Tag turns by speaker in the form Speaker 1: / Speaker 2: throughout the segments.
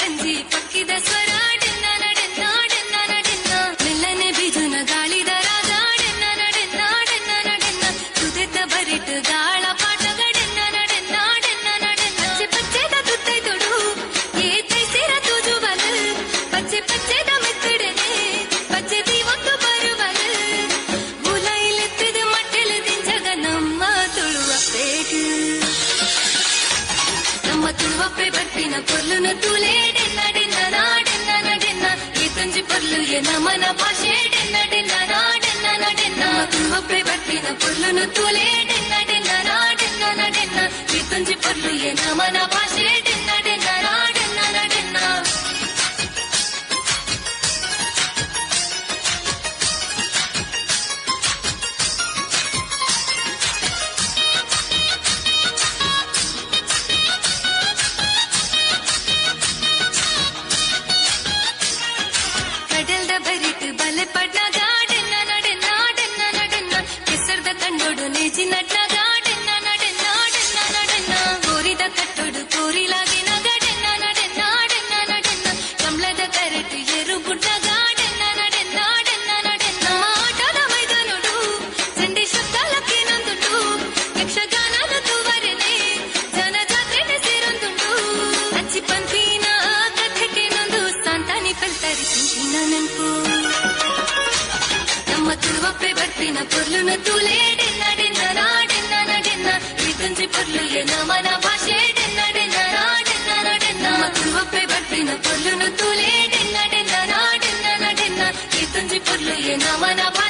Speaker 1: ಪಂಜಿ ಪಕ್ಕಿದ ಸ್ವರ మన భాషే డిన్న డిన్న నా డిన్న నా డిన్న తువ్వపై పట్టిన పొర్లును తూలే డిన్న డిన్న నా డిన్న నా డిన్న ఈ తుంజి పొర్లు ఏ మన భాషే నిలిచినట్ల పట్టిన పొర్లును తూలే డిన్న డిన్న నా డిన్న నా డిన్న. ప్రీతంజి పొర్లు ఎన మన భాషే డిన్న డిన్న నా డిన్న నా డిన్న. మకువప్పే పట్టిన పొర్లును తూలే డిన్న డిన్న నా డిన్న నా డిన్న. ప్రీతంజి పొర్లు ఎన మన భాషే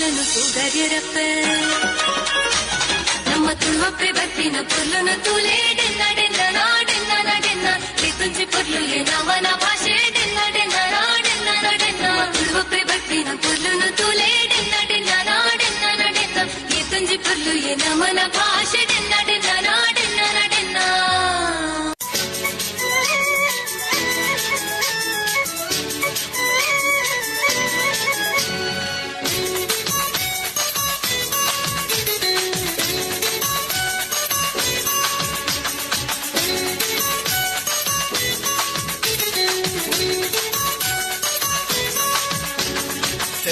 Speaker 1: புல்லனு சுடரிறப்ப நம்ம துன்பப்பை பற்றின புல்லனு துளேடு நடந்த நாடு நடந்த பித்துஞ்சி பொருள் நமன பாஷ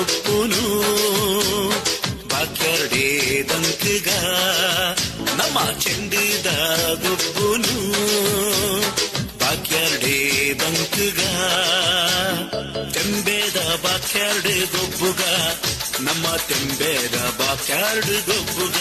Speaker 2: ಗೊಪ್ಪುನು ಬಾಕ್ಯರ್ಡೆ ದಂಕಗ ನಮ್ಮ ಚೆಂಡುದ ಗೊಪ್ಪುನು ಬಾಕ್ಯರ್ಡೆ ದಂಕಗ ತೆಂಬೇದ ಬಾಕ್ಯರ್ಡ್ ಗೊಬ್ಬುಗ ನಮ್ಮ ತೆಂಬೇದ ಬಾಕ್ಯರ್ಡ್ ಗೊಬ್ಬುಗ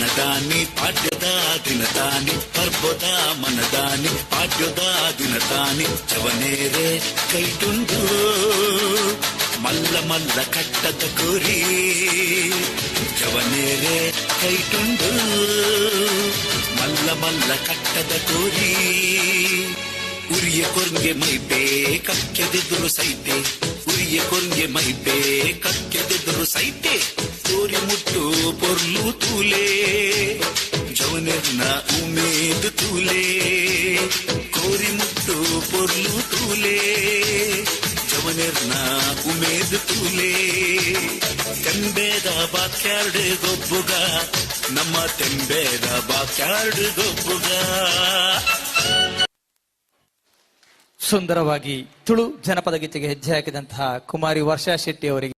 Speaker 2: మనదాని పాడ్యదా దినదాని పర్బొద మనదాని పాడ్యదా దినదాని చవనేరే ಕೈಟುಂಡು ಮಲ್ಲ ಮಲ್ಲ ಕಟ್ಟದ ಕುರಿ ಜವನೇರೆ ಕೈಟುಂಡು ಮಲ್ಲ ಮಲ್ಲ ಕಟ್ಟದ ಕುರಿ ಉರಿಯ ಕೊರ್ಗೆ ಮೈ ಬೇ ಕಕ್ಕೆದೆದುರು ಸೈತೆ ಉರಿಯ ಕೊರ್ಗೆ ಮೈ ಬೇ ಕಕ್ಕೆದೆದುರು ಸೈತೆ ಕೋರಿ ಮುಟ್ಟು ಪೊರ್ಲು ತೂಲೆ, ಜವನೆರ್ನ ಉಮೇದ್ ತೂಲೆ. ಕೋರಿ ಮುಟ್ಟು ಪೊರ್ಲು ತೂಲೆ, ಜವನೆರ್ನ ಉಮೇದ್ ತೂಲೆ. ಕಂಬೇದ ಬಾಕ್ಯಾರ್ಡ್ ಗೊಬ್ಬುಗ, ನಮ್ಮ ತೆಂಬೇದ ಬಾಕ್ಯಾರ್ಡ್ ಗೊಬ್ಬುಗ.
Speaker 3: ಸುಂದರವಾಗಿ ತುಳು ಜನಪದ ಗೀತೆಗೆ ಹೆಜ್ಜೆ ಹಾಕಿದಂತಹ ಕುಮಾರಿ ವರ್ಷಾ ಶೆಟ್ಟಿ ಅವರಿಗೆ.